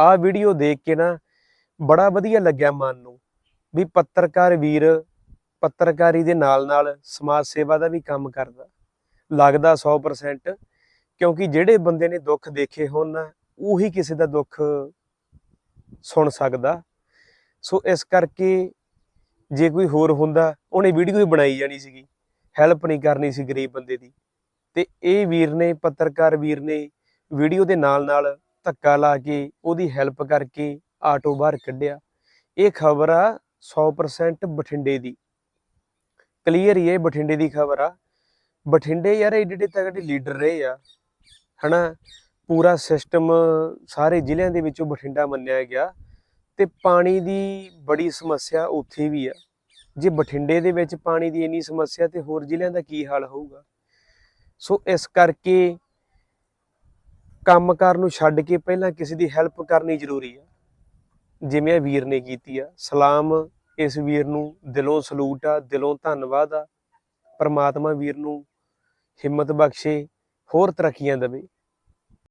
ਆਹ ਵੀਡੀਓ ਦੇਖ ਕੇ ਨਾ ਬੜਾ ਵਧੀਆ ਲੱਗਿਆ ਮਨ ਨੂੰ ਵੀ ਪੱਤਰਕਾਰ ਵੀਰ ਪੱਤਰਕਾਰੀ ਦੇ ਨਾਲ ਨਾਲ ਸਮਾਜ ਸੇਵਾ ਦਾ ਵੀ ਕੰਮ ਕਰਦਾ, ਲੱਗਦਾ 100% ਕਿਉਂਕਿ ਜਿਹੜੇ ਬੰਦੇ ਨੇ ਦੁੱਖ ਦੇਖੇ ਹੋਣ ਉਹੀ ਕਿਸੇ ਦਾ ਦੁੱਖ ਸੁਣ ਸਕਦਾ। ਸੋ ਇਸ ਕਰਕੇ ਜੇ ਕੋਈ ਹੋਰ ਹੁੰਦਾ, ਉਹਨੇ ਵੀਡੀਓ ਹੀ ਬਣਾਈ ਜਾਣੀ ਸੀਗੀ ਹੈਲਪ ਨਹੀਂ ਕਰਨੀ ਸੀ ਗਰੀਬ ਬੰਦੇ ਦੀ। ਤੇ ਇਹ ਵੀਰ ਨੇ, ਪੱਤਰਕਾਰ ਵੀਰ ਨੇ ਵੀਡੀਓ ਦੇ ਨਾਲ ਨਾਲ ਧੱਕਾ ਲਾ ਕੇ ਉਹਦੀ ਹੈਲਪ ਕਰਕੇ ਆਟੋ ਬਾਹਰ ਕੱਢਿਆ। ਇਹ ਖਬਰ ਆ 100% ਬਠਿੰਡੇ ਦੀ। ਕਲੀਅਰ ਹੀ ਹੈ ਇਹ ਬਠਿੰਡੇ ਦੀ ਖਬਰ ਆ। ਬਠਿੰਡੇ ਯਾਰ ਏਡੇ ਏਡੇ ਤਗੜੇ ਲੀਡਰ ਰਹੇ ਆ, ਹਨਾ? ਪੂਰਾ ਸਿਸਟਮ ਸਾਰੇ ਜ਼ਿਲ੍ਹਿਆਂ ਦੇ ਵਿੱਚੋਂ ਬਠਿੰਡਾ ਮੰਨਿਆ ਗਿਆ ਤੇ ਪਾਣੀ ਦੀ ਬੜੀ ਸਮੱਸਿਆ ਉੱਥੇ ਵੀ ਆ। ਜੇ ਬਠਿੰਡੇ ਦੇ ਵਿੱਚ ਪਾਣੀ ਦੀ ਇੰਨੀ ਸਮੱਸਿਆ ਤੇ ਹੋਰ ਜ਼ਿਲ੍ਹਿਆਂ ਦਾ ਕੀ ਹਾਲ ਹੋਊਗਾ? ਸੋ ਇਸ ਕਰਕੇ ਕੰਮਕਾਰ ਨੂੰ ਛੱਡ ਕੇ ਪਹਿਲਾਂ ਕਿਸੇ ਦੀ ਹੈਲਪ ਕਰਨੀ ਜ਼ਰੂਰੀ ਆ। ਜਿਵੇਂ ਇਹ ਵੀਰ ਨੇ ਕੀਤੀ ਆ, ਸਲਾਮ ਇਸ ਵੀਰ ਨੂੰ, ਦਿਲੋਂ ਸਲੂਟ ਆ, ਦਿਲੋਂ ਧੰਨਵਾਦ ਆ, ਪਰਮਾਤਮਾ ਵੀਰ ਨੂੰ ਹਿੰਮਤ ਬਖਸ਼ੇ, ਹੋਰ ਤਰੱਕੀਆਂ ਦੇਵੇ।